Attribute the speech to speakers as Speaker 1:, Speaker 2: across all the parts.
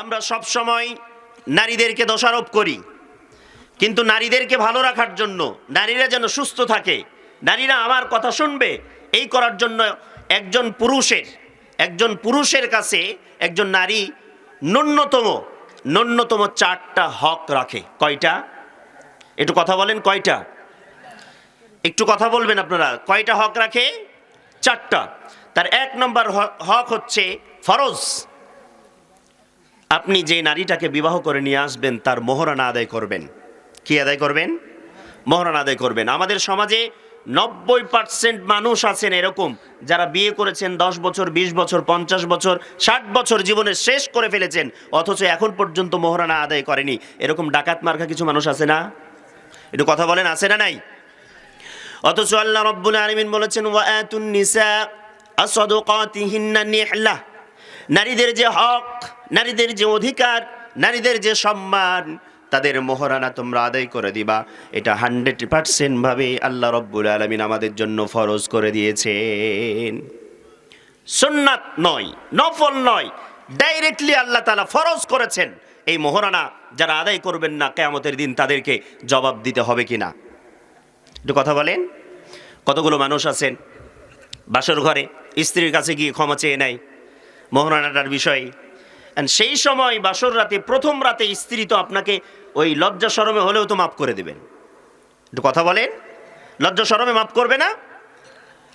Speaker 1: আমরা সব সময় নারীদেরকে দোষারোপ করি। কিন্তু নারীদেরকে ভালো রাখার জন্য, নারীরা যেন সুস্থ থাকে, নারীরা আমার কথা শুনবে, এই করার জন্য একজন পুরুষের একজন পুরুষের কাছে একজন নারী ন্যূনতম ন্যূনতম চারটা হক রাখে। কয়টা? একটু কথা বলেন, কয়টা? একটু কথা বলবেন আপনারা। কয়টা হক রাখে? চারটা। তার এক নম্বর হক হচ্ছে ফরজ। আপনি যে নারীটাকে বিবাহ করে নিয়ে আসবেন, তার মোহরানা আদায় করবেন। কি আদায় করবেন? মোহরানা আদায় করবেন। আমাদের সমাজে নব্বই পার্সেন্ট মানুষ আছেন এরকম, যারা বিয়ে করেছেন দশ বছর, বিশ বছর, পঞ্চাশ বছর, ষাট বছর জীবনে শেষ করে ফেলেছেন, অথচ এখন পর্যন্ত মোহরানা আদায় করেনি। এরকম ডাকাত মার্কা কিছু মানুষ আছে না? একটু কথা বলেন, আছে না নাই? অথচ আল্লাহ রব্বুল আলমিন বলেছেন ওয়াতুন নিসা আসাদুকাতিহিন্না নিহলা। নারীদের যে হক নারীদের যে অধিকার, নারীদের যে সম্মান, তাদের মোহরানা তোমরা আদায় করে দিবা। এটা হান্ড্রেড পার্সেন্ট ভাবে আল্লাহ রব্বুল আলমিন আমাদের জন্য ফরজ করে দিয়েছেন। সুন্নাত নয়, নফল নয়, ডাইরেক্টলি আল্লাহ তালা ফরজ করেছেন। এই মোহরানা যারা আদায় করবেন না, কেয়ামতের দিন তাদেরকে জবাব দিতে হবে কি না একটু কথা বলেন। কতগুলো মানুষ আছেন? বাসর ঘরে, স্ত্রীর কাছে গিয়ে ক্ষমা চেয়ে নেয়। মোহরানাটার বিষয়ে সেই সময় বাসর রাতে, প্রথম রাতে স্ত্রী তো আপনাকে ওই লজ্জা সরমে হলেও তো মাফ করে দেবেন। একটু কথা বলেন। লজ্জা সরমে মাফ করবে না?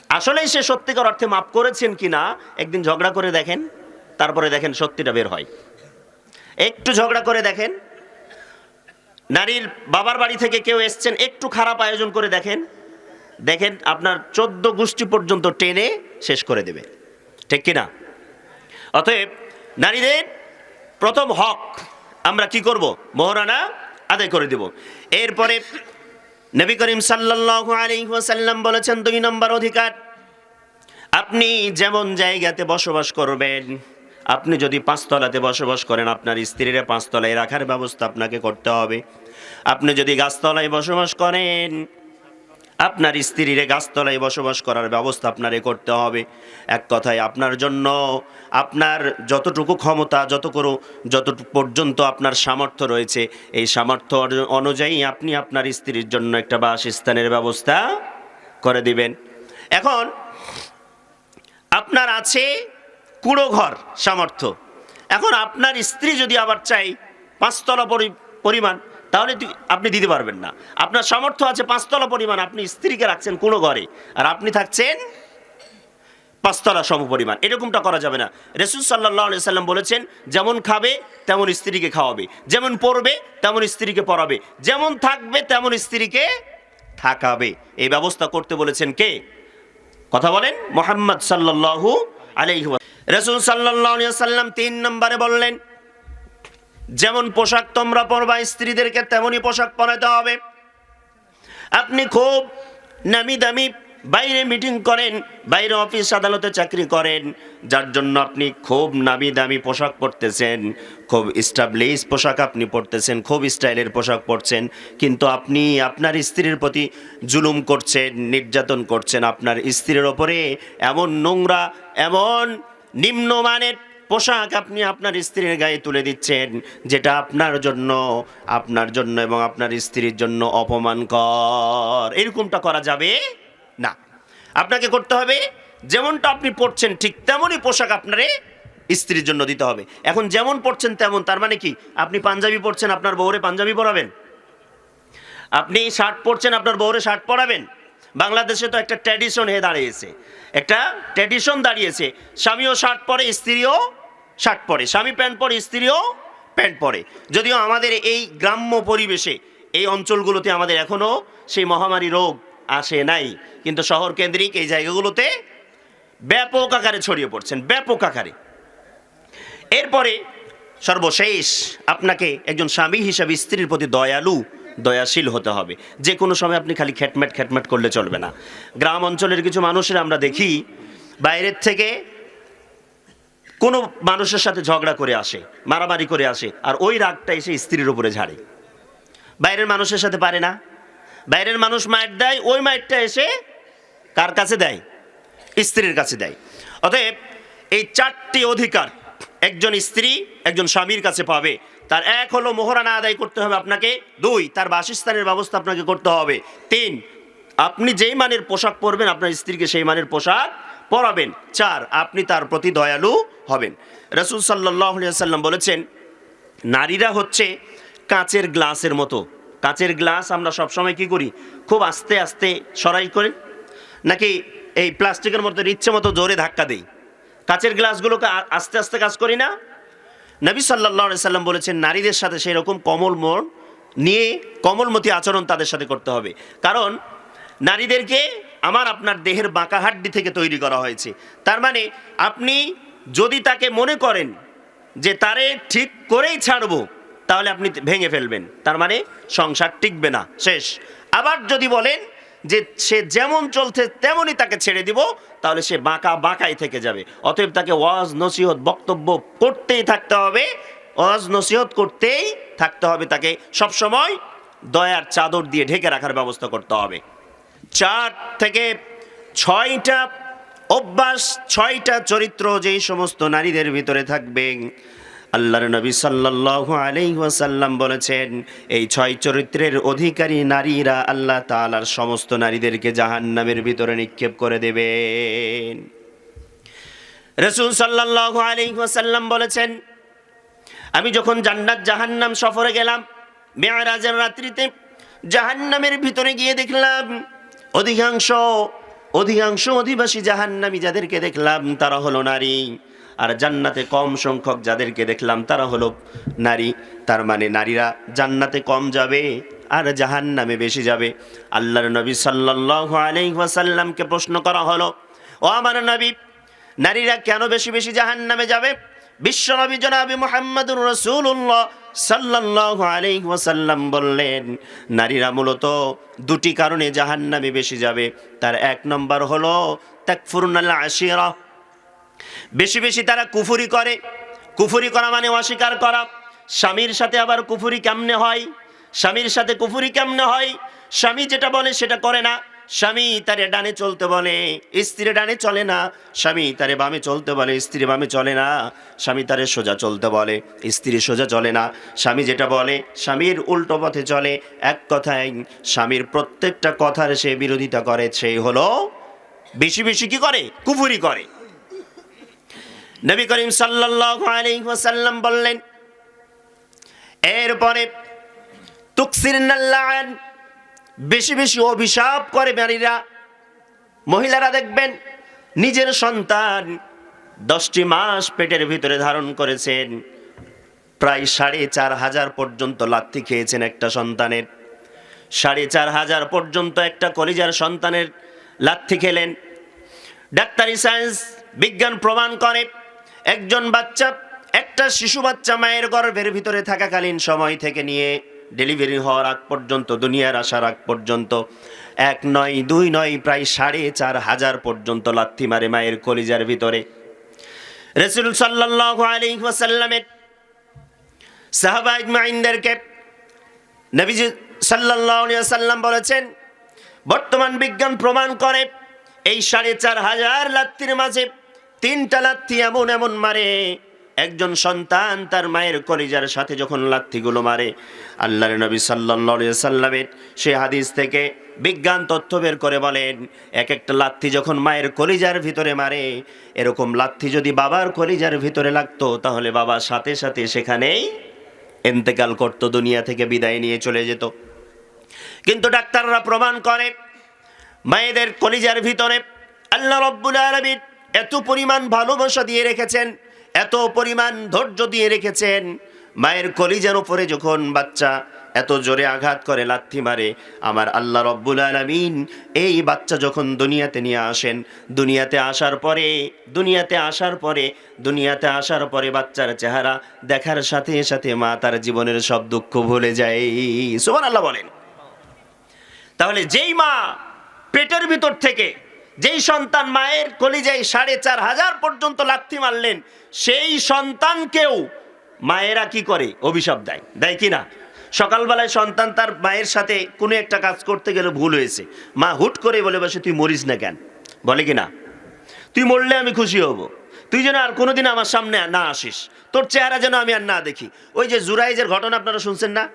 Speaker 1: আসলেই সে সত্যিকার অর্থে মাফ করেছেন কি না, একদিন ঝগড়া করে দেখেন, তারপরে দেখেন সত্যিটা বের হয়। একটু ঝগড়া করে দেখেন, নারীর বাবার বাড়ি থেকে কেউ এসছেন, একটু খারাপ আয়োজন করে দেখেন দেখেন আপনার চোদ্দ গোষ্ঠী পর্যন্ত টেনে শেষ করে দেবে। ঠিক কিনা অতএব নারীদের প্রথম হক আমরা কি করব? মোহরানা আদায় করে দেব। এরপরে নবী করিম সাল্লাল্লাহু আলাইহি ওয়াসাল্লাম বলেছেন, দুই নম্বর অধিকার, আপনি যেমন জায়গাতে বসবাস করবেন, আপনি যদি পাঁচতলাতে বসবাস করেন, আপনার স্ত্রীরা পাঁচতলায় রাখার ব্যবস্থা আপনাকে করতে হবে। আপনি যদি গাছতলায় বসবাস করেন আপনার স্ত্রীর গাছতলায় বসবাস করার ব্যবস্থা আপনারে করতে হবে। এক কথায় আপনার জন্য আপনার যতটুকু ক্ষমতা, যত করো, যতটুকু পর্যন্ত আপনার সামর্থ্য রয়েছে, এই সামর্থ্য অনুযায়ী আপনি আপনার স্ত্রীর জন্য একটা বাসস্থানের ব্যবস্থা করে দিবেন। এখন, আপনার আছে কুড়ো ঘর সামর্থ্য। এখন আপনার স্ত্রী যদি আবার চাই পাঁচতলা পরি- পরিমাণ তাহলে আপনি দিতে পারবেন না। আপনার সামর্থ্য আছে পাঁচতলা পরিমাণ, আপনি স্ত্রীকে রাখছেন কোনো ঘরে। আর আপনি থাকছেন পাঁচতলা সম পরিমাণ এরকমটা করা যাবে না। রসুল সাল্লাহ সাল্লাম বলেছেন, যেমন খাবে, তেমন স্ত্রীকে খাওয়াবে। যেমন পড়বে, তেমন স্ত্রীকে পড়াবে। যেমন থাকবে, তেমন স্ত্রীকে থাকাবে। এই ব্যবস্থা করতে বলেছেন কে? কথা বলেন, মোহাম্মদ সাল্লাল্লাহু আলাইহি রসুল সাল্লাহ সাল্লাম তিন নম্বরে বললেন যেমন পোশাক তোমরা পরবা, স্ত্রীদেরকে তেমনই পোশাক পরাতে হবে। আপনি খুব নামি দামি বাইরে মিটিং করেন, বাইরে অফিস আদালতে চাকরি করেন, যার জন্য আপনি খুব নামি দামি পোশাক পরতেছেন, খুব স্টাবলিশ পোশাক আপনি পরতেছেন, খুব স্টাইলের পোশাক পরছেন, কিন্তু আপনি আপনার স্ত্রীর প্রতি জুলুম করছেন, নির্যাতন করছেন, আপনার স্ত্রীর ওপরে এমন নোংরা, এমন নিম্নমানের পোশাক আপনি আপনার স্ত্রীর গায়ে তুলে দিচ্ছেন, যেটা আপনার জন্য আপনার জন্য এবং আপনার স্ত্রীর জন্য অপমানকর। এরকমটা করা যাবে? না। আপনাকে করতে হবে, যেমনটা আপনি পড়ছেন ঠিক তেমনই পোশাক আপনারে স্ত্রীর জন্য দিতে হবে। এখন যেমন পড়ছেন তেমন, তার মানে কি? আপনি পাঞ্জাবি পড়ছেন আপনার বউরে পাঞ্জাবি পরাবেন? আপনি শার্ট পরছেন, আপনার বউরে শার্ট পরাবেন? বাংলাদেশে তো একটা ট্র্যাডিশন হয়ে দাঁড়িয়েছে। একটা ট্র্যাডিশন দাঁড়িয়েছে। স্বামীও শার্ট পরে, স্ত্রীও শার্ট পরে। স্বামী প্যান্ট পরে, স্ত্রীও প্যান্ট পরে। যদিও আমাদের এই গ্রাম্য পরিবেশে, এই অঞ্চলগুলোতে আমাদের এখনও সেই মহামারী রোগ আসে নাই। কিন্তু শহর কেন্দ্রিক এই জায়গাগুলোতে ব্যাপক আকারে ছড়িয়ে পড়ছেন, ব্যাপক আকারে। এরপরে সর্বশেষ আপনাকে একজন স্বামী হিসাবে স্ত্রীর প্রতি দয়ালু দয়াশীল হতে হবে। যে কোনো সময় আপনি খালি খ্যাটম্যাট খ্যাটম্যাট করলে চলবে না। গ্রাম অঞ্চলের কিছু মানুষের আমরা দেখি, বাইরের থেকে কোনো মানুষের সাথে ঝগড়া করে আসে, মারামারি করে আসে, আর ওই রাগটা এসে স্ত্রীর উপরে ঝাড়ে। বাইরের মানুষের সাথে পারে না। বাইরের মানুষ মায়ের দেয়, ওই মায়েরটা এসে কার কাছে দেয়? স্ত্রীর কাছে দেয়। অতএব এই চারটি অধিকার একজন স্ত্রী, একজন স্বামীর কাছে পাবে। তার এক হলো মোহরানা আদায় করতে হবে আপনাকে। দুই, তার বাসস্থানের ব্যবস্থা আপনাকে করতে হবে। তিন, আপনি যেই মানের পোশাক পরবেন, আপনার স্ত্রীকে সেই মানের পোশাক পরাবেন। চার, আপনি তার প্রতি দয়ালু হবেন। রসুল সাল্লাম বলেছেন, নারীরা হচ্ছে কাঁচের গ্লাসের মতো। কাঁচের গ্লাস আমরা সবসময় কি করি? খুব আস্তে আস্তে সরাই করে। নাকি এই প্লাস্টিকের মতো ইচ্ছে মতো জোরে ধাক্কা দেই? কাঁচের গ্লাসগুলোকে আস্তে আস্তে কাজ করি না? নবী সাল্লাহ সাল্লাম বলেছেন, নারীদের সাথে সেই রকম কমল মন নিয়ে কমলমতি আচরণ তাদের সাথে করতে হবে। কারণ, নারীদেরকে আমার আপনার দেহের বাঁকা হাড্ডি থেকে তৈরি করা হয়েছে। তার মানে আপনি যদি তাকে মনে করেন যে তারে ঠিক করেই ছাড়বো, তাহলে আপনি ভেঙে ফেলবেন। তার মানে সংসার টিকবে না। শেষ। আবার যদি বলেন যে সে যেমন চলছে তেমনই তাকে ছেড়ে দিব, তাহলে সে বাঁকা বাঁকাই থেকে যাবে। অতএব তাকে ওয়াজ, নসিহত, বক্তব্য করতেই থাকতে হবে। ওয়াজ, নসিহত করতেই থাকতে হবে তাকে। সবসময় দয়ার চাদর দিয়ে ঢেকে রাখার ব্যবস্থা করতে হবে। চার থেকে ছয়টা অভ্যাস, ছয়টা চরিত্র যেই সমস্ত নারীদের ভিতরে থাকবে আল্লাহর নবী আলাইহি ওয়াসাল্লাম বলেছেন, এই ছয় চরিত্রের অধিকারী নারীরা আল্লাহ তাআলার সমস্ত নারীদেরকে জাহান্নামের ভিতরে নিক্ষেপ করে দেবেন। রসুল সাল্লাল্লাহু আলাইহি ওয়াসাল্লাম বলেছেন, আমি যখন জান্নাত জাহান্নাম সফরে গেলাম, মেয়ারাজের রাত্রিতে জাহান্নামের ভিতরে গিয়ে দেখলাম, অধিকাংশ অধিকাংশ অধিবাসী জাহান্নামী যাদেরকে দেখলাম, তারা হলো নারী। আর জান্নাতে কম সংখ্যক যাদেরকে দেখলাম, তারা হলো নারী। তার মানে নারীরা জান্নাতে কম যাবে আর জাহান্নামে বেশি যাবে। আল্লাহর নবী সাল্লাল্লাহু আলাইহি ওয়াসাল্লামকে প্রশ্ন করা হলো, ও আমার নবী, নারীরা কেন বেশি বেশি জাহান্নামে যাবে? বিশ্বনবী জনাবি মোহাম্মদুর রসুল্লাহ সাল্লাল্লাহু আলাইহি ওয়াসাল্লাম বললেন, নারীরা মূলত দুটি কারণে জাহান্নামে বেশি যাবে। তার এক নম্বর হলো, তাকফুরুনাল আশিরা বেশি বেশি তারা কুফুরি করে। কুফুরি করা মানে অস্বীকার করা। স্বামীর সাথে আবার কুফুরি কেমনে হয়? স্বামীর সাথে কুফুরি কেমনে হয়? স্বামী যেটা বলে সেটা করে না। স্বামী তারে ডানে চলতে বলে স্ত্রী ডানে চলে না। স্বামী তারে বামে চলতে বলে স্ত্রী বামে চলে না। স্বামী তারে সোজা চলতে বলে, স্ত্রী সোজা চলে না। স্বামী যেটা বলে, স্বামীর উল্টো পথে চলে। এক কথায় স্বামীর প্রত্যেকটা কথার সে বিরোধিতা করে, সেই হলো বেশি বেশি কি করে? কুফুরি করে। নবী করিম ওয়াসাল্লাম বললেন, এরপরে বেশি বেশি অভিশাপ করে নারীরা। মহিলারা দেখবেন, নিজের সন্তান দশটি মাস পেটের ভিতরে ধারণ করেছেন। প্রায় সাড়ে চার হাজার পর্যন্ত লাথি খেয়েছেন একটা সন্তানের। সাড়ে চার হাজার পর্যন্ত একটা কলিজার সন্তানের লাথি খেলেন। ডাক্তারি সায়েন্স বিজ্ঞান প্রমাণ করে একজন বাচ্চা, একটা শিশু বাচ্চা মায়ের গর্ভের ভিতরে থাকাকালীন সময় থেকে নিয়ে ডেলিভারি হওয়ার আগ পর্যন্ত, দুনিয়ার আসার আগ পর্যন্ত, এক নয়, দুই নয়, প্রায় সাড়ে চার হাজার পর্যন্ত লাথি মারে মায়ের কলিজার ভিতরে। রসুল সাল্লাহ আলী ওয়াসাল্লামের মাইনদেরকে নবীজি সাল্লাহ বলেছেন, বর্তমান বিজ্ঞান প্রমাণ করে এই সাড়ে চার হাজার লাত্তির মাঝে তিনটা লাত্তি এমন এমন মারে। একজন সন্তান তার মায়ের কলিজার সাথে যখন লাত্তিগুলো মারে আল্লাহ নবী সাল্লাহ সাল্লামের সে হাদিস থেকে বিজ্ঞান তথ্য বের করে বলেন এক একটা লাত্তি যখন মায়ের কলিজার ভিতরে মারে, এরকম লাত্তি যদি বাবার কলিজার ভিতরে লাগতো, তাহলে বাবা সাথে সাথে সেখানেই এন্তেকাল করত, দুনিয়া থেকে বিদায় নিয়ে চলে যেত। কিন্তু ডাক্তাররা প্রমাণ করে, মায়েদের কলিজার ভিতরে আল্লাহ রব্বুল আলমীর এত পরিমাণ ভালোবাসা দিয়ে রেখেছেন, এত পরিমাণ ধৈর্য দিয়ে রেখেছেন, মায়ের কলিজার উপরে যখন বাচ্চা এত জোরে আঘাত করে, লাথি মারে, আমার আল্লাহ রব্বুল আলমিন এই বাচ্চা যখন দুনিয়াতে নিয়ে আসেন, দুনিয়াতে আসার পরে, দুনিয়াতে আসার পরে, দুনিয়াতে আসার পরে বাচ্চার চেহারা দেখার সাথে সাথে মা তার জীবনের সব দুঃখ ভুলে যায়। সুমান আল্লাহ বলেন। তাহলে যেই মা পেটের ভিতর থেকে যেই সন্তান মায়ের কলিজায় সাড়ে চার হাজার পর্যন্ত লাথি মারলেন, সেই সন্তানকেও মায়েরা কি করে? অভিশাপ দেয়। দেয় কি না? সকালবেলায় সন্তান তার মায়ের সাথে কোনো একটা কাজ করতে গেলে ভুল হয়েছে। মা হুট করে বলে, বসে, তুই মরিস না কেন? বলে কি না? তুই মরলে আমি খুশি হব। তুই যেন আর কোনোদিন আমার সামনে না আসিস। তোর চেহারা যেন আমি আর না দেখি। ওই যে জুরাইজের ঘটনা আপনারা শুনছেন না?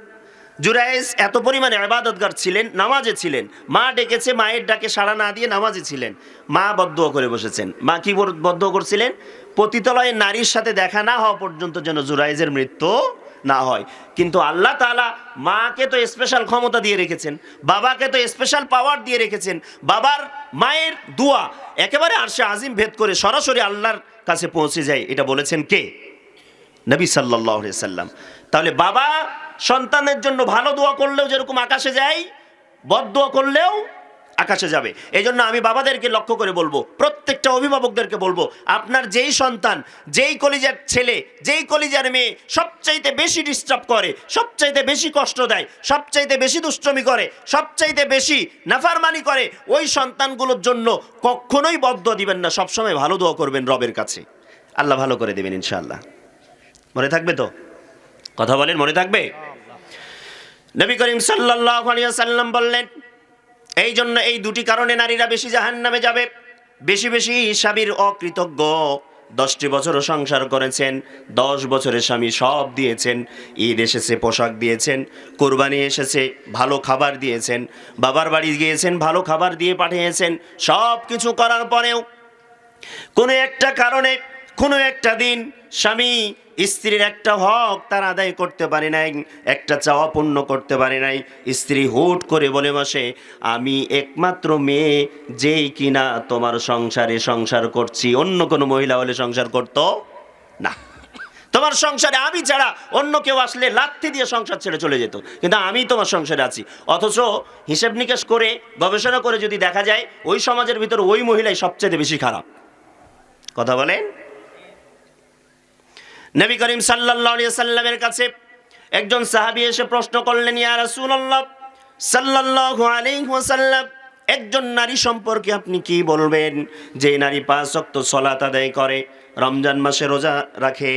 Speaker 1: জুরাইজ এত পরিমাণে আবাদতগার ছিলেন, নামাজে ছিলেন। মা ডেকেছে, মায়ের ডাকে সাড়া না দিয়ে নামাজে ছিলেন। মা বদ্ধ করে বসেছেন। মা কি বদ্ধ করছিলেন? পতিতলয়ে নারীর সাথে দেখা না হওয়া পর্যন্ত যেন জুরাইজের মৃত্যু না হয়। কিন্তু আল্লাহ তাআলা মাকে তো স্পেশাল ক্ষমতা দিয়ে রেখেছেন, বাবাকে তো স্পেশাল পাওয়ার দিয়ে রেখেছেন। বাবার মায়ের দোয়া একেবারে আরশে আজিম ভেদ করে সরাসরি আল্লাহর কাছে পৌঁছে যায়। এটা বলেছেন কে? নবী সাল্লাহ সাল্লাম তাহলে বাবা সন্তানের জন্য ভালো দোয়া করলেও যেরকম আকাশে যায়, বদ দোয়া করলেও আকাশে যাবে। এই জন্য আমি বাবাদেরকে লক্ষ্য করে বলব, প্রত্যেকটা অভিভাবকদেরকে বলব, আপনার যেই সন্তান, যেই কলিজার ছেলে, যেই কলিজার মেয়ে সবচাইতে বেশি ডিস্টার্ব করে, সবচাইতে বেশি কষ্ট দেয়, সবচাইতে বেশি দুষ্টমি করে, সবচাইতে বেশি নাফারমানি করে, ওই সন্তানগুলোর জন্য কখনোই বদ্ধ দিবেন না, সবসময় ভালো দোয়া করবেন রবের কাছে। আল্লাহ ভালো করে দেবেন ইনশাআল্লাহ। মনে থাকবে তো? কথা বলেন, মনে থাকবে? নবী করিম সাল্লাম বললেন, এই জন্য এই দুটি কারণে নারীরা বেশি জাহান্নামে যাবে। বেশি বেশি স্বামীর অকৃতজ্ঞ দশটি বছরও সংসার করেছেন, দশ বছরের স্বামী সব দিয়েছেন, ঈদ এসেছে, পোশাক দিয়েছেন, কোরবানি এসেছে, ভালো খাবার দিয়েছেন, বাবার বাড়ি গিয়েছেন, ভালো খাবার দিয়ে পাঠিয়েছেন সব কিছু করার পরেও কোনো একটা কারণে, কোনো একটা দিন স্বামী স্ত্রীর একটা হক তার আদায় করতে পারে নাই, একটা চাওয়া পূর্ণ করতে পারে নাই। স্ত্রী হুট করে বলে বসে, আমি একমাত্র মেয়ে, যেই কিনা তোমার সংসারে সংসার করছি। অন্য কোনো মহিলা হলে সংসার করতো না। তোমার সংসারে আমি ছাড়া অন্য কেউ আসলে লাথি দিয়ে সংসার ছেড়ে চলে যেত। কিন্তু আমি তোমার সংসারে আছি। অথচ হিসেব নিকেশ করে, গবেষণা করে যদি দেখা যায়, ওই সমাজের ভিতর ওই মহিলাই সবচেয়ে বেশি খারাপ। কথা বলেন? নবী করিম আলাইহি সাল্লামের কাছে একজন সাহাবী এসে প্রশ্ন করলেন, ইয়া একজন নারী সম্পর্কে আপনি কি বলবেন? যে নারী পাঁচ ওয়াক্ত সালাত আদায় করে, রমজান মাসে রোজা রাখে,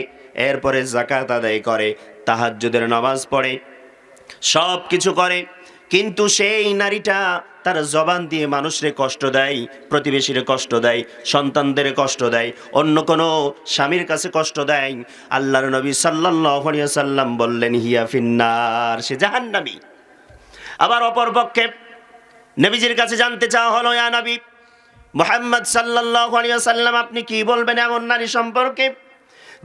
Speaker 1: এরপরে জাকাত আদায় করে, তাহাজ্জুদের নামাজ পড়ে সব কিছু করে কিন্তু সেই নারীটা তার জবান দিয়ে মানুষরে কষ্ট দেয়, প্রতিবেশীরে কষ্ট দেয়, সন্তানদের কষ্ট দেয়, অন্য কোনো স্বামীর কাছে কষ্ট দেয়। আল্লাহর নবী আলাইহি সাল্লাম বললেন, হিয়া ফিন্নার সে জাহান্নামী। আবার অপর পক্ষে নবীজির কাছে জানতে চাওয়া হলো, ইয়া নবী, মোহাম্মদ আলাইহি সাল্লাম আপনি কি বলবেন এমন নারী সম্পর্কে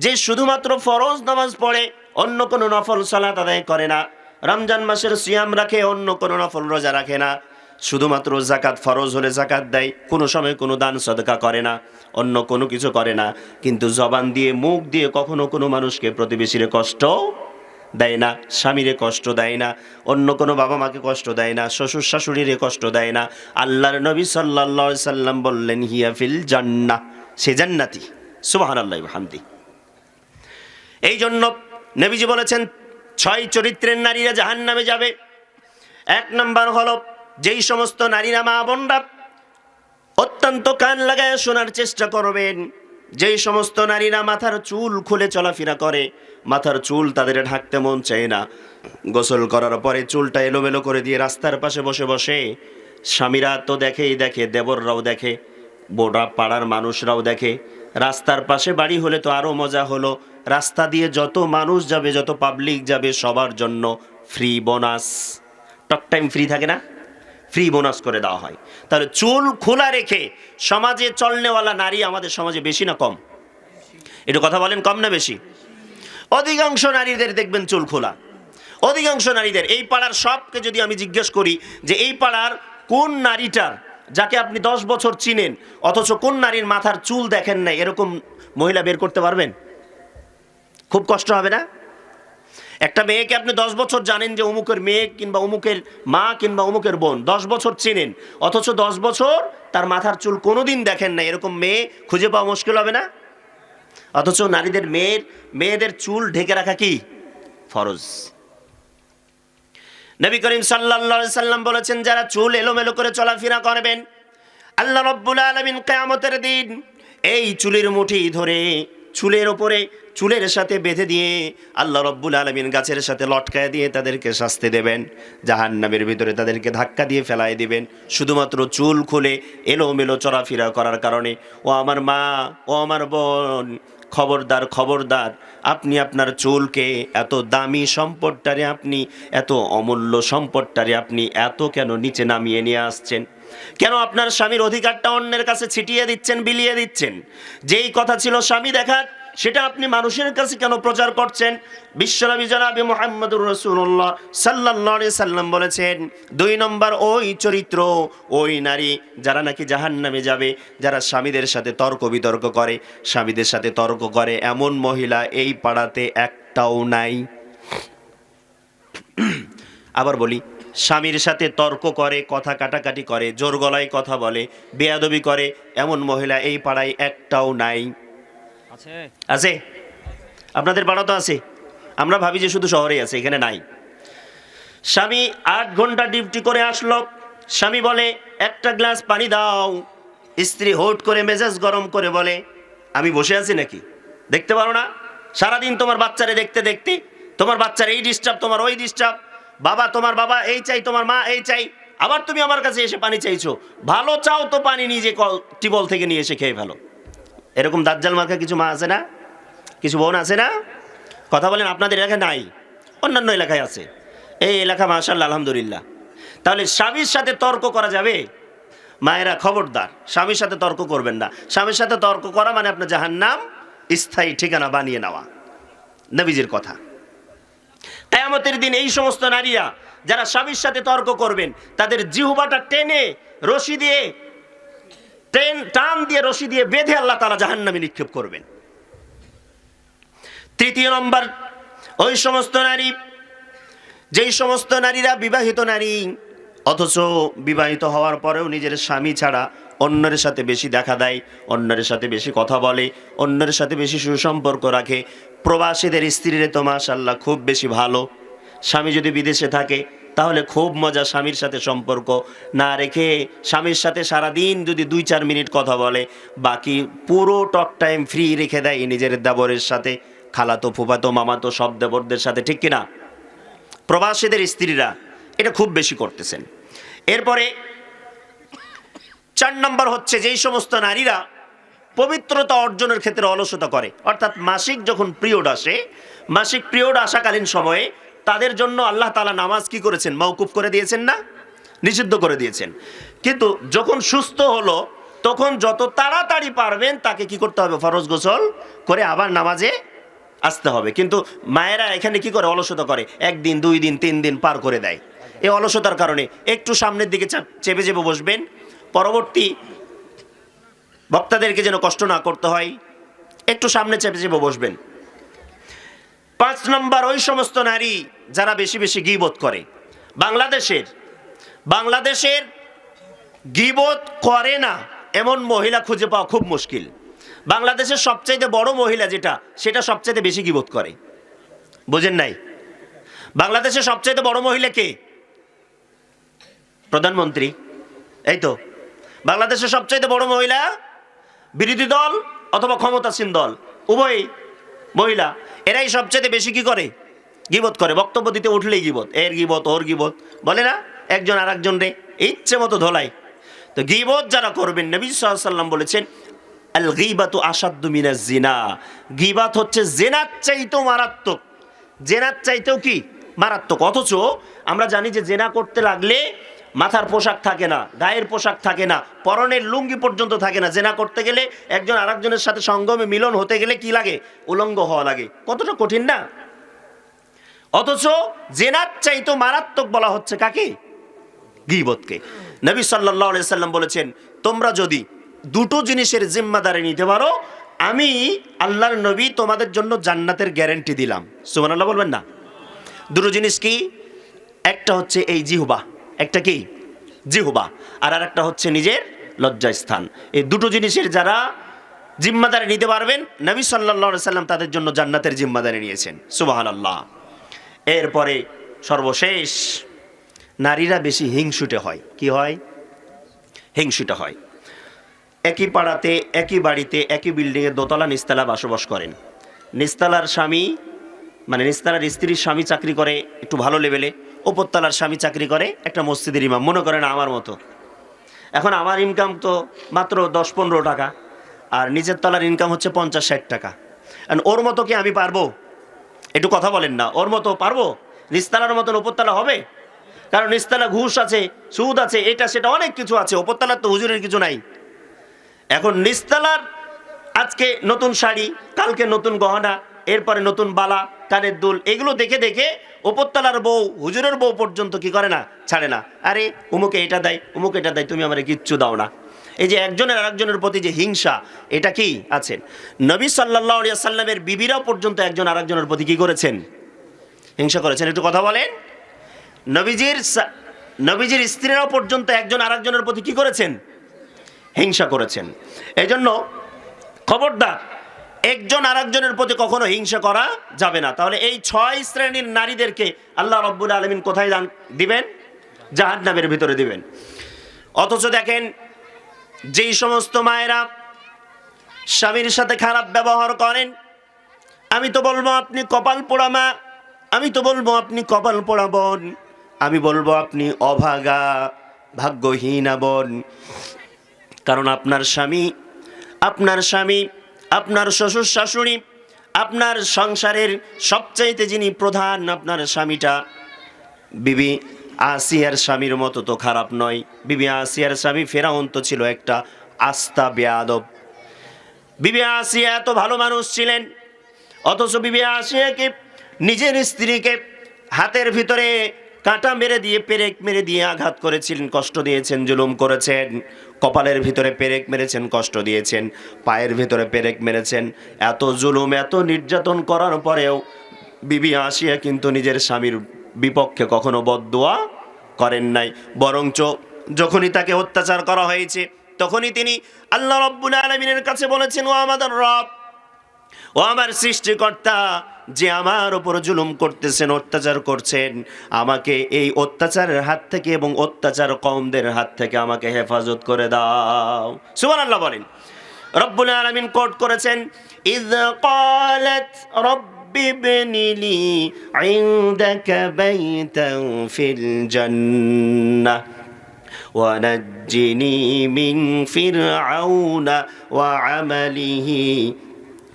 Speaker 1: যে শুধুমাত্র ফরজ নামাজ পড়ে, অন্য কোনো নফল সালাত আদায় করে না? রমজান মাসের সিয়াম রাখে, অন্য কোনো নফল রোজা রাখে না। শুধুমাত্র জাকাত ফরজ হলে জাকাত দেয়, কোনো সময় কোনো দান সদকা করে না, অন্য কোনো কিছু করে না। কিন্তু জবান দিয়ে, মুখ দিয়ে কখনো কোনো মানুষকে প্রতিবেশীর কষ্ট দেয় না, স্বামীরে কষ্ট দেয় না, অন্য কোনো বাবা মাকে কষ্ট দেয় না, শ্বশুর শাশুড়িরে কষ্ট দেয় না। আল্লাহর নবী আলাইহি সাল্লাম বললেন, হিয়া ফিল জান্নাহ সে জান্নাতি। সুবহানাল্লাহি আল্লাহ হামদি এই জন্য নবীজি বলেছেন ছয় চরিত্রের নারীরা জাহান নামে যাবে। এক নম্বর হলো, যেই সমস্ত নারীরা মা বোনরা অত্যন্ত কান লাগায় শোনার চেষ্টা করবেন, যেই সমস্ত নারীরা মাথার চুল খুলে চলাফেরা করে, মাথার চুল তাদের ঢাকতে মন চায় না। গোসল করার পরে চুলটা এলোমেলো করে দিয়ে রাস্তার পাশে বসে বসে স্বামীরা তো দেখেই দেখে, দেবররাও দেখে, বোড়া পাড়ার মানুষরাও দেখে, রাস্তার পাশে বাড়ি হলে তো আরও মজা হলো রাস্তা দিয়ে যত মানুষ যাবে, যত পাবলিক যাবে, সবার জন্য free bonus talk time free থাকে না? ফ্রি বোনাস করে দেওয়া হয়। তাহলে চুল খোলা রেখে সমাজে চলনেওয়ালা নারী আমাদের সমাজে বেশি না কম? একটু কথা বলেন, কম না বেশি? অধিকাংশ নারীদের দেখবেন চুল খোলা। অধিকাংশ নারীদের এই পাড়ার সবকে যদি আমি জিজ্ঞেস করি যে এই পাড়ার কোন নারীটার যাকে আপনি দশ বছর চিনেন, অথচ কোন নারীর মাথার চুল দেখেন নাই, এরকম মহিলা বের করতে পারবেন? খুব কষ্ট হবে না? একটা মেয়েকে আপনি দশ বছর জানেন যে অমুকের মেয়ে কিংবা অমুকের মা কিংবা অমুকের বোন, দশ বছর চেনেন, অথচ দশ বছর তার মাথার চুল কোনোদিন দেখেন না এরকম মেয়ে খুঁজে পাওয়া মুশকিল হবে না? অথচ নারীদের মেয়ের, মেয়েদের চুল ঢেকে রাখা কি? ফরজ। নবী করিম আলাইহি সাল্লাম বলেছেন, যারা চুল এলোমেলো করে চলাফেরা করবেন, আল্লাহ রব্বুল আলামিন কিয়ামতের দিন এই চুলের মুঠি ধরে চুলের ওপরে চুলের সাথে বেঁধে দিয়ে আল্লাহ রব্বুল আলমিন গাছের সাথে লটকায় দিয়ে তাদেরকে শাস্তি দেবেন, জাহান্নামের ভিতরে তাদেরকে ধাক্কা দিয়ে ফেলায় দিবেন। শুধুমাত্র চুল খুলে এলোমেলো চলাফেরা করার কারণে, ও আমার মা, ও আমার বোন, খবরদার খবরদার, আপনি আপনার চুলকে এত দামি সম্পদটারে আপনি, এত অমূল্য সম্পদটারে আপনি এত কেন নিচে নামিয়ে নিয়ে আসছেন? কেন আপনার স্বামীর অধিকারটা অন্যের কাছে ছিটিয়ে দিচ্ছেন, বিলিয়ে দিচ্ছেন? যেই কথা ছিল স্বামী দেখার সেটা আপনি মানুষের কাছে কেন প্রচার করছেন? বিশ্বনবী জনাবি মোহাম্মদুর রসুল্লাহ সাল্লাহ সাল্লাম বলেছেন, দুই নম্বর ওই চরিত্র, ওই নারী যারা নাকি জাহান নামে যাবে, যারা স্বামীদের সাথে তর্ক বিতর্ক করে, স্বামীদের সাথে তর্ক করে, এমন মহিলা এই পাড়াতে একটাও নাই। আবার বলি, স্বামীর সাথে তর্ক করে, কথা কাটাকাটি করে, জোর গলায় কথা বলে, বেয়াদবি করে, এমন মহিলা এই পাড়ায় একটাও নাই।
Speaker 2: আছে।
Speaker 1: আপনাদের পাড়া তো আছে। আমরা ভাবি যে শুধু শহরেই আছে, এখানে নাই। স্বামী আট ঘণ্টা ডিউটি করে আসলো। স্বামী বলে, একটা গ্লাস পানি দাও। স্ত্রী হোট করে মেজাজ গরম করে বলে, আমি বসে আছি নাকি? দেখতে পারো না? সারাদিন তোমার বাচ্চারে দেখতে দেখতে, তোমার বাচ্চার এই ডিস্টার্ব তোমার ওই ডিস্টার্ব বাবা তোমার বাবা, এই চাই, তোমার মা এই চাই। আবার তুমি আমার কাছে এসে পানি চাইছো। ভালো চাও তো পানি নিজে কল টিবল থেকে নিয়ে এসে খেয়ে ফেলো। এরকম দাজ্জাল মার্কা কিছু মা আছে না? কিছু বোন আছে না? কথা বলেন, আপনাদের এলাকায় নাই। অন্যান্য এলাকায় আছে। এই এলাকা মাশাল্লাহ আলহামদুলিল্লাহ। তাহলে স্বামীর সাথে তর্ক করা যাবে? মায়েরা খবরদার, স্বামীর সাথে তর্ক করবেন না। স্বামীর সাথে তর্ক করা মানে আপনার জাহান্নাম স্থায়ী ঠিকানা বানিয়ে নেওয়া। নবীজির কথা। কেয়ামতের দিন এই সমস্ত নারীরা যারা স্বামীর সাথে তর্ক করবেন, তাদের জিহুবাটা টেনে, রশি দিয়ে ট্রেন টান দিয়ে রশি দিয়ে বেঁধে আল্লাহ তারা জাহান্নামে নিক্ষেপ করবেন। তৃতীয় নম্বর, ওই সমস্ত নারী, যেই সমস্ত নারীরা বিবাহিত নারী, অথচ বিবাহিত হওয়ার পরেও নিজের স্বামী ছাড়া অন্যের সাথে বেশি দেখা দেয়, অন্যের সাথে বেশি কথা বলে, অন্যের সাথে বেশি সুসম্পর্ক রাখে। প্রবাসীদের স্ত্রীরে তো মাশাল্লাহ খুব বেশি ভালো। স্বামী যদি বিদেশে থাকে তাহলে খুব মজা স্বামীর সাথে সম্পর্ক। না রেখে স্বামীর সাথে সারাদিন যদি দুই চার মিনিট কথা বলে, বাকি পুরো টক টাইম ফ্রি রেখে দেয় নিজের দেবরের সাথে। খালাতো ফুফাতো মামাতো সব দেবরদের সাথে, ঠিক কিনা? প্রবাসীদের স্ত্রীরা এটা খুব বেশি করতেছেন। এরপরে চার নম্বর হচ্ছে যেই সমস্ত নারীরা পবিত্রতা অর্জনের ক্ষেত্রে অলসতা করে, অর্থাৎ মাসিক যখন পিরিয়ড আসে, মাসিক পিরিয়ড আসাকালীন সময়ে তাদের জন্য আল্লাহ তালা নামাজ কি করেছেন? মৌকুফ করে দিয়েছেন না? নিষিদ্ধ করে দিয়েছেন। কিন্তু যখন সুস্থ হলো, তখন যত তাড়াতাড়ি পারবেন তাকে কি করতে হবে? ফরজ গোসল করে আবার নামাজে আসতে হবে। কিন্তু মায়েরা এখানে কি করে? অলসতা করে। একদিন, দুই দিন, তিন দিন পার করে দেয়। এই অলসতার কারণে একটু সামনের দিকে চেপে চেপে বসবেন। পরবর্তী বক্তাদেরকে যেন কষ্ট না করতে হয়, একটু সামনে চেপে চেপে বসবেন। পাঁচ নম্বর ওই সমস্ত নারী যারা বেশি বেশি গিবোধ করে। বাংলাদেশের বাংলাদেশের গিবোধ করে না এমন মহিলা খুঁজে পাওয়া খুব মুশকিল। বাংলাদেশের সবচাইতে বড় মহিলা যেটা, সেটা সবচাইতে বেশি গিবোধ করে। বোঝেন নাই? বাংলাদেশের সবচাইতে বড় মহিলা কে? প্রধানমন্ত্রী। এই তো। বাংলাদেশের সবচাইতে বড় মহিলা বিরোধী দল অথবা ক্ষমতাসীন দল। উভয়ই মহিলা, এরাই সবচেয়ে বেশি কি করে? গিবত করে। বক্তব্য দিতে উঠলেই গিবত। এর গিবত, ওর গিবত। বলে না? একজন আর একজন রে, ইচ্ছে মতো ধোলাই। তো গিবত যারা করবেন, নবী সাল্লাম বলেছেন মিনাজ জিনা। হচ্ছে জেনার চাইতেও মারাত্মক। জেনার চাইতেও কি? মারাত্মক। অথচ আমরা জানি যে জেনা করতে লাগলে মাথার পোশাক থাকে না, গায়ের পোশাক থাকে না, পরনের লুঙ্গি পর্যন্ত থাকে না। জেনা করতে গেলে একজন আরেকজনের সাথে সঙ্গমে মিলন হতে গেলে কি লাগে? উলঙ্গ হওয়া লাগে। কতটা কঠিন না? অথচ জেনার চাইতো মারাত্মক বলা হচ্ছে কাকে? গিবতকে। নবী সাল্লাহ সাল্লাম বলেছেন, তোমরা যদি দুটো জিনিসের জিম্মাদারি নিতে পারো, আমি আল্লাহর নবী তোমাদের জন্য জান্নাতের গ্যারেন্টি দিলাম। সুমান আল্লাহ বলবেন না? দুটো জিনিস কি? একটা হচ্ছে এই জিহুবা। একটা কি? জিহুবা। আর আর একটা হচ্ছে নিজের লজ্জাস্থান। এই দুটো জিনিসের যারা জিম্মাদারি নিতে পারবেন, নবী সাল্লাহ সাল্লাম তাদের জন্য জান্নাতের জিম্মাদারি নিয়েছেন। সুবাহান আল্লাহ এরপরে সর্বশেষ, নারীরা বেশি হিংসুটে হয়। কি হয়? হিংসুটে হয়। একই পাড়াতে, একই বাড়িতে, একই বিল্ডিংয়ে দোতলা নিচতলা বসবাস করেন। নিস্তালার স্বামী মানে নিস্তালার স্ত্রীর স্বামী চাকরি করে একটু ভালো লেভেলে ওপরতলার স্বামী চাকরি করে, একটা মসজিদের ইমাম। মনে করেন আমার মতো। এখন আমার ইনকাম তো মাত্র দশ পনেরো টাকা, আর নিচের তলার ইনকাম হচ্ছে পঞ্চাশ ষাট টাকা। আর ওর মতো কি আমি পারব? একটু কথা বলেন না। ওর মতো পারব? নিস্তালার মতন ওপরতলা হবে? কারণ নিস্তালা ঘুষ আছে, সুদ আছে, এটা সেটা অনেক কিছু আছে ওপরতলার তো হুজুরের কিছু নাই। এখন নিস্তালার আজকে নতুন শাড়ি, কালকে নতুন গহনা, এরপরে নতুন বালা, কানের দুল, এগুলো দেখে দেখে ওপরতলার বউ, হুজুরের বউ পর্যন্ত কি করে না? ছাড়ে না। আরে, উমুকে এটা দেয়, উমুকে এটা দেয়, তুমি আমার কিচ্ছু দাও না। এই যে একজনের আরেকজনের প্রতি যে হিংসা, এটা কি আছেন নবী সাল্লাহ সাল্লামের বিবিরাও পর্যন্ত একজন আরেকজনের প্রতি কি করেছেন? হিংসা করেছেন। একটু কথা বলেন। নবীজির নবীজির স্ত্রীরাও পর্যন্ত একজন আরেকজনের প্রতি কি করেছেন? হিংসা করেছেন। এই জন্য খবরদার একজন আরেকজনের প্রতি কখনো হিংসা করা যাবে না। তাহলে এই ছয় শ্রেণির নারীদেরকে আল্লাহ রব্বুল আলমিন কোথায় দান দিবেন? জাহান নামের ভিতরে দিবেন। অথচ দেখেন, যেই সমস্ত মায়েরা স্বামীর সাথে খারাপ ব্যবহার করেন, আমি তো বলব আপনি কপাল পোড়া মা, আমি তো বলব আপনি কপাল পোড়া বোন, আমি বলব আপনি অভাগা, ভাগ্যহীনা বোন। কারণ আপনার স্বামী আপনার স্বামী আপনার শ্বশুর শাশুড়ি, আপনার সংসারের সবচাইতে যিনি প্রধান আপনার স্বামীটা, বিবি আসিয়ার স্বামীর মতো তো খারাপ নয়। বিবি আসিয়ার স্বামী ফেরাউন তো ছিল একটা আস্থা বেয়াদব। বিবি আসিয়া এত ভালো মানুষ ছিলেন, অথচ বিবি আসিয়াকে নিজের স্ত্রীকে হাতের ভিতরে কাঁটা মেরে দিয়ে পেরেক মেরে দিয়ে আঘাত করেছিলেন, কষ্ট দিয়েছেন, জুলুম করেছেন। কপালের ভিতরে পেরেক মেরেছেন, কষ্ট দিয়েছেন, পায়ের ভিতরে পেরেক মেরেছেন। এত জুলুম, এত নির্যাতন করার পরেও বিবি আসিয়া কিন্তু নিজের স্বামীর বিপক্ষে কখনো বদদোয়া করেন নাই। বরঞ্চ যখনই তাকে অত্যাচার করা হয়েছে, তখনই তিনি আল্লাহ রব্বুল আলমিনের কাছে বলেছেন, ও আমাদের রব, ও আমার সৃষ্টিকর্তা যে আমার ওপর জুলুম করতেছেন অত্যাচার করছেন আমাকে এই অত্যাচারের হাত থেকে এবং অত্যাচার কমদের হাত থেকে আমাকে হেফাজত করে দাও সুমান আল্লাহ বলেন রব্বুল আলমিন কোট করেছেন ইদ قالت رب ابن لي عندك بيتا في الجنة ونجني من فرعون وعمله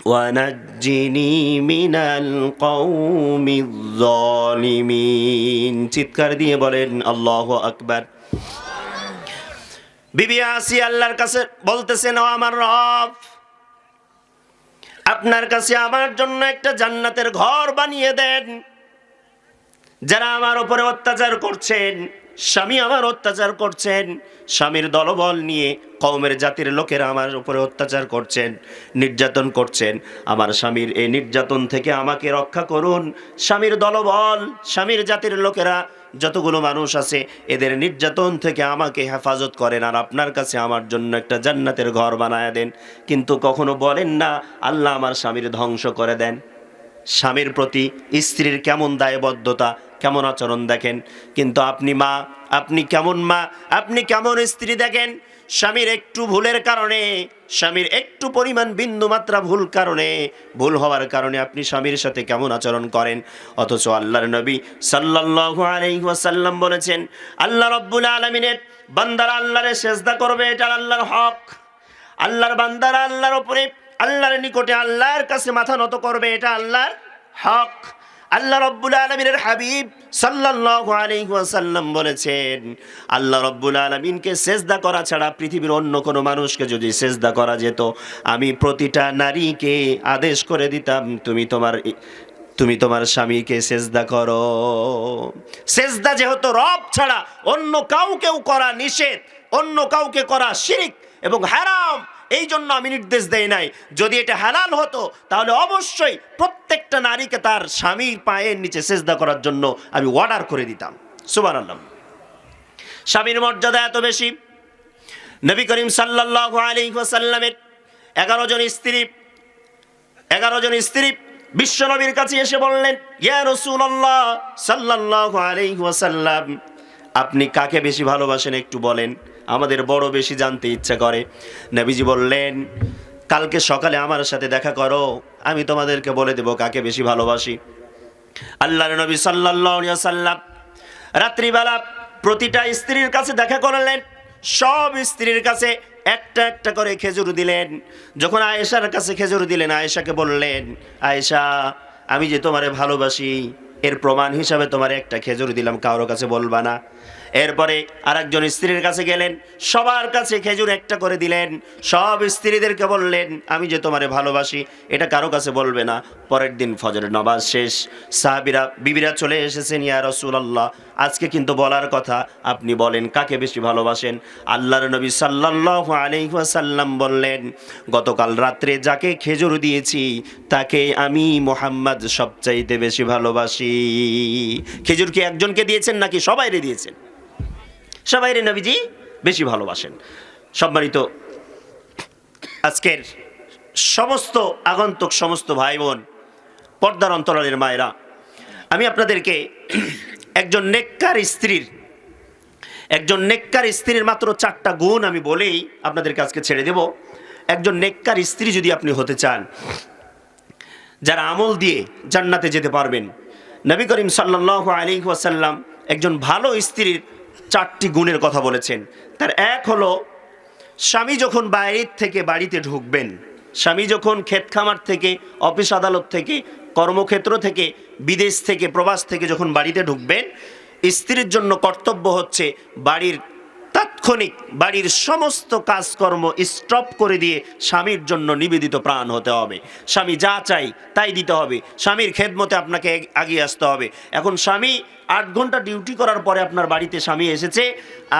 Speaker 1: ونجني من القوم الظالمين চিৎকার দিয়ে বলেন আল্লাহ আকবার বিবি আসি আল্লাহর কাছে বলতেছেন ও আমার রব আপনার কাছে আমার জন্য একটা জান্নাতের ঘর বানিয়ে দেন যারা আমার উপরে অত্যাচার করছেন স্বামী আমার অত্যাচার করছেন। স্বামীর দলবল নিয়ে কওমের জাতির লোকেরা আমার উপরে অত্যাচার করছেন, নির্যাতন করছেন। আমার স্বামীর এই নির্যাতন থেকে আমাকে রক্ষা করুন। স্বামীর দলবল, স্বামীর জাতির লোকেরা, যতগুলো মানুষ আছে, এদের নির্যাতন থেকে আমাকে হেফাজত করেন আর আপনার কাছে আমার জন্য একটা জান্নাতের ঘর বানায় দেন। কিন্তু কখনো বলেন না, আল্লাহ আমার স্বামীর ধ্বংস করে দেন। স্বামীর প্রতি স্ত্রীর কেমন দায়বদ্ধতা, কেমন আচরণ দেখেন? কিন্তু আপনি মা, আপনি কেমন মা, আপনি কেমন স্ত্রী দেখেন? স্বামীর একটু ভুলের কারণে, স্বামীর একটু পরিমাণ বিন্দু মাত্রা ভুল কারণে, ভুল হওয়ার কারণে আপনি স্বামীর সাথে কেমন আচরণ করেন? অথচ আল্লাহর নবী সাল্লাল্লাহু আলাইহি বলেছেন, আল্লাহ রব্বুল আলামিনের বান্দারা আল্লাহরে সেজদা করবে এটা আল্লাহর হক। আল্লাহর বান্দারা আল্লাহর উপরে আল্লাহর নিকটে আল্লাহর কাছে মাথা নত করবে, এটা আল্লাহর হক। আল্লাহ রব্বুল আলমিনের হাবিব সাল্লাল্লাহু আলাইহি ওয়াসাল্লাম বলেছেন, আল্লাহ রব্বুল আলমিনকে সেজদা করা ছাড়া পৃথিবীর অন্য কোনো মানুষকে যদি সেজদা করা যেত, আমি প্রতিটা নারীকে আদেশ করে দিতাম, তুমি তোমার তুমি তোমার স্বামীকে সেজদা করো। সেজদা যেহেতু রব ছাড়া অন্য কাউকেও করা নিষেধ, অন্য কাউকে করা শিরিক এবং হারাম এই জন্য আমি নির্দেশ দেই নাই। যদি এটা হালাল হতো, তাহলে অবশ্যই প্রত্যেকটা নারীকে তার স্বামীর পায়ের নিচে সেজদা করার জন্য আমি অর্ডার করে দিতাম। সুবান আল্লাহ স্বামীর মর্যাদা এত বেশি। নবী করিম সাল্লাল্লাহু আলাইহি ওয়াসাল্লামের এগারো জন স্ত্রী, এগারো জন স্ত্রী বিশ্ব নবীর কাছে এসে বললেন সাল্লাল্লাহু আলাইহি ওয়াসাল্লাম, আপনি কাকে বেশি ভালোবাসেন একটু বলেন? আমাদের বড় বেশি জানতে ইচ্ছা করে। নবীজি বললেন, কালকে সকালে আমার সাথে দেখা করো, আমি তোমাদেরকে বলে দেব কাকে বেশি ভালোবাসি। আল্লাহর নবী আলাইহি সাল্লাম রাত্রিবেলা প্রতিটা স্ত্রীর কাছে দেখা করলেন। সব স্ত্রীর কাছে একটা একটা করে খেজুর দিলেন। যখন আয়েশার কাছে খেজুর দিলেন, আয়েশাকে বললেন, আয়েশা, আমি যে তোমারে ভালোবাসি, এর প্রমাণ হিসাবে তোমার একটা খেজুর দিলাম কারোর কাছে বলবা না। এরপরে আরেকজন স্ত্রীর কাছে গেলেন, সবার কাছে খেজুর একটা করে দিলেন, সব স্ত্রীদেরকে বললেন, আমি যে তোমারে ভালোবাসি, এটা কারও কাছে বলবে না। পরের দিন ফজরের নবাজ শেষ, সাহাবিরা, বিবিরা চলে এসেছেন, ইয়া রসুলাল্লাহ, আজকে কিন্তু বলার কথা, আপনি বলেন কাকে বেশি ভালোবাসেন? আল্লাহর নবী সাল্লাল্লাহু আলাইহি ওয়াসাল্লাম বললেন, গতকাল রাত্রে যাকে খেজুর দিয়েছি, তাকে আমি মোহাম্মদ সবচাইতে বেশি ভালোবাসি। খেজুর কি একজনকে দিয়েছেন নাকি সবাইরে দিয়েছেন? সবাইরে নবীজি, বেশি ভালোবাসেন। সম্মানিত আজকের সমস্ত আগন্তুক সমস্ত ভাই বোন পর্দার অন্তরালের মায়েরা, আমি আপনাদেরকে একজন নেককার স্ত্রীর, একজন নেককার স্ত্রীর মাত্র চারটা গুণ আমি বলেই আপনাদেরকে আজকে ছেড়ে দেব। একজন নেককার স্ত্রী যদি আপনি হতে চান, যারা আমল দিয়ে জান্নাতে যেতে পারবেন, নবী করিম সাল্লাহ আলী ওয়াসাল্লাম একজন ভালো স্ত্রীর চারটি গুণের কথা বলেছেন। তার এক হলো, স্বামী যখন বাইরের থেকে বাড়িতে ঢুকবেন, স্বামী যখন ক্ষেত খামার থেকে, অফিস আদালত থেকে, কর্মক্ষেত্র থেকে, বিদেশ থেকে, প্রবাস থেকে যখন বাড়িতে ঢুকবেন, স্ত্রীর জন্য কর্তব্য হচ্ছে বাড়ির তাৎক্ষণিক, বাড়ির সমস্ত কাজকর্ম স্টপ করে দিয়ে স্বামীর জন্য নিবেদিত প্রাণ হতে হবে। স্বামী যা চাই তাই দিতে হবে। স্বামীর খেদমতে আপনাকে এগিয়ে আসতে হবে। এখন স্বামী আট ঘণ্টা ডিউটি করার পরে আপনার বাড়িতে স্বামী এসেছে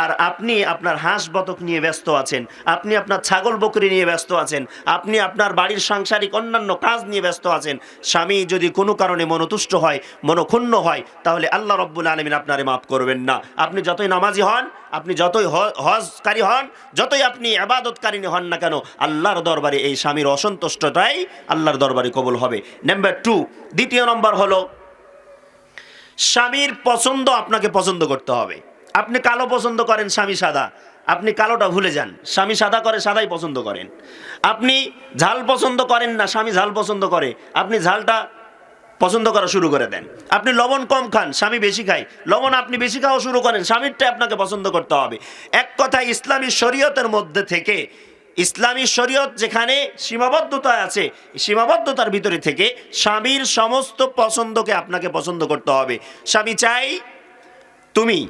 Speaker 1: আর আপনি আপনার হাঁস বতক নিয়ে ব্যস্ত আছেন, আপনি আপনার ছাগল বকরি নিয়ে ব্যস্ত আছেন, আপনি আপনার বাড়ির সাংসারিক অন্যান্য কাজ নিয়ে ব্যস্ত আছেন, স্বামী যদি কোনো কারণে মনতুষ্ট হয়, মনক্ষুণ্ণ হয়, তাহলে আল্লাহ রব্বুল আলমিন আপনারে মাফ করবেন না। আপনি যতই নামাজি হন, আপনি যতই হজকারী হন, যতই আপনি আবাদতকারিনী হন না কেন, আল্লাহর দরবারে এই স্বামীর অসন্তুষ্টটাই আল্লাহর দরবারে কবুল হবে। নাম্বার টু দ্বিতীয় নম্বর হলো স্বামীর পছন্দ আপনাকে পছন্দ করতে হবে। আপনি কালো পছন্দ করেন, স্বামী সাদা। আপনি কালোটা ভুলে যান। স্বামী সাদা করে, সাদাই পছন্দ করেন। আপনি ঝাল পছন্দ করেন না, স্বামী ঝাল পছন্দ করে। আপনি ঝালটা পছন্দ করা শুরু করে দেন। আপনি লবণ কম খান, স্বামী বেশি খায়। লবণ আপনি বেশি খাওয়া শুরু করেন, স্বামীরটা আপনাকে পছন্দ করতে হবে। এক কথায় ইসলামী শরীয়তের মধ্যে থেকে ইসলামী শরীয়ত যেখানে সীমাবদ্ধতা আছে সীমাবদ্ধতার ভিতরে থেকে স্বামীর সমস্ত পছন্দকে আপনাকে পছন্দ করতে হবে। স্বামী চাই তুমি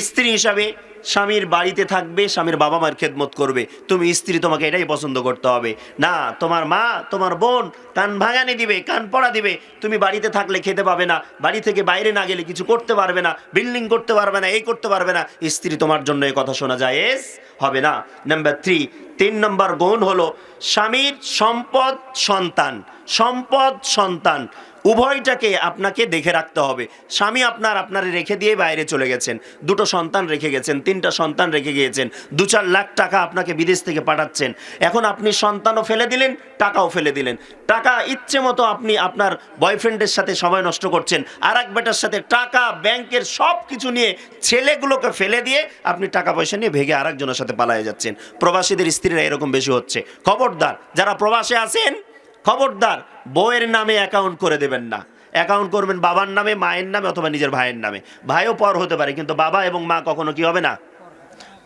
Speaker 1: স্ত্রী হিসাবে স্বামীর বাড়িতে থাকবে, স্বামীর বাবা মার খেদমত করবে। তুমি স্ত্রী তোমাকে এটাই পছন্দ করতে হবে। না, তোমার মা, তোমার বোন কান ভাঙানি দিবে, কান পড়া দিবে। তুমি বাড়িতে থাকলে খেতে পাবে না, বাড়ি থেকে বাইরে না গেলে কিছু করতে পারবে না বিল্ডিং করতে পারবে না, এই করতে পারবে না। স্ত্রী তোমার জন্য এই কথা শোনা যায় এস হবে না? নাম্বার থ্রি তিন নম্বর গুণ হলো স্বামীর সম্পদ সন্তান সম্পদ সন্তান। উভয়টাকে আপনাকে দেখে রাখতে হবে। স্বামী আপনার আপনারে রেখে দিয়ে বাইরে চলে গেছেন। দুটো সন্তান রেখে গেছেন, তিনটা সন্তান রেখে গিয়েছেন। দু চার লাখ টাকা আপনাকে বিদেশ থেকে পাঠাচ্ছেন। এখন আপনি সন্তানও ফেলে দিলেন, টাকাও ফেলে দিলেন। টাকা ইচ্ছে মতো আপনি আপনার বয়ফ্রেন্ডের সাথে সময় নষ্ট করছেন। আর এক বেটার সাথে টাকা, ব্যাংকের সব কিছু নিয়ে ছেলেগুলোকে ফেলে দিয়ে আপনি টাকা পয়সা নিয়ে ভেগে আরেকজনের সাথে পালায়ে যাচ্ছেন। প্রবাসীদের স্ত্রীরা এরকম বেশি হচ্ছে। খবরদার, যারা প্রবাসে আছেন খবরদার, বউয়ের নামে অ্যাকাউন্ট করে দেবেন না। অ্যাকাউন্ট করবেন বাবার নামে, মায়ের নামে অথবা নিজের ভাইয়ের নামে। ভাইও পর হতে পারে, কিন্তু বাবা এবং মা কখনো কি হবে না?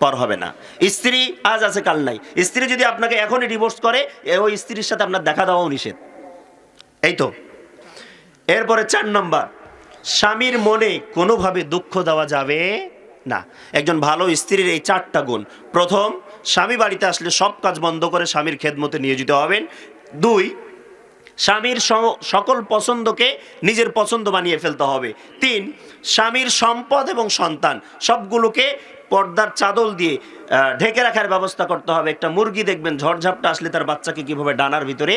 Speaker 1: পর হবে না। স্ত্রী আজ আছে, কাল নাই। স্ত্রী যদি আপনাকে এখনই ডিভোর্স করে ওই স্ত্রীর সাথে আপনার দেখা দেওয়াও নিষেধ। এই তো। এরপরে চার নম্বর, স্বামীর মনে কোনোভাবে দুঃখ দেওয়া যাবে না। একজন ভালো স্ত্রীর এই চারটা গুণ। প্রথম, স্বামী বাড়িতে আসলে সব কাজ বন্ধ করে স্বামীর খেদমতে নিয়োজিত হবেন। দুই স্বামীর সকল পছন্দকে নিজের পছন্দ বানিয়ে ফেলতে হবে। তিন, স্বামীর সম্পদ এবং সন্তান, সবগুলোকে পর্দার চাদল দিয়ে ঢেকে রাখার ব্যবস্থা করতে হবে। একটা মুরগি দেখবেন, ঝড়ঝাপটা আসলে তার বাচ্চাকে কীভাবে ডানার ভিতরে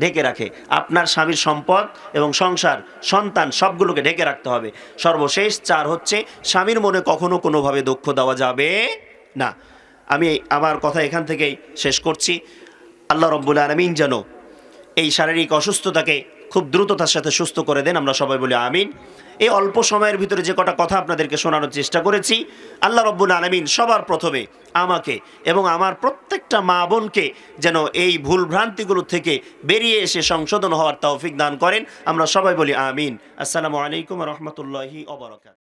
Speaker 1: ঢেকে রাখে। আপনার স্বামীর সম্পদ এবং সংসার, সন্তান, সবগুলোকে ঢেকে রাখতে হবে। সর্বশেষ চার হচ্ছে, স্বামীর মনে কখনো কোনোভাবে দুঃখ দেওয়া যাবে না। আমি আমার কথা এখান থেকেই শেষ করছি। আল্লাহ রব্বুল আলমিন যেন এই শারীরিক অসুস্থতাকে খুব দ্রুততার সাথে সুস্থ করে দেন, আমরা সবাই বলি আমিন। এই অল্প সময়ের ভিতরে যে কটা কথা আপনাদেরকে শোনানোর চেষ্টা করেছি, আল্লাহ রব্বুল আলমিন সবার প্রথমে আমাকে এবং আমার প্রত্যেকটা মা বোনকে যেন এই ভুল ভ্রান্তিগুলো থেকে বেরিয়ে এসে সংশোধন হওয়ার তৌফিক দান করেন, আমরা সবাই বলি আমিন। আসসালামু আলাইকুম রহমতুল্লাহি অবরকাত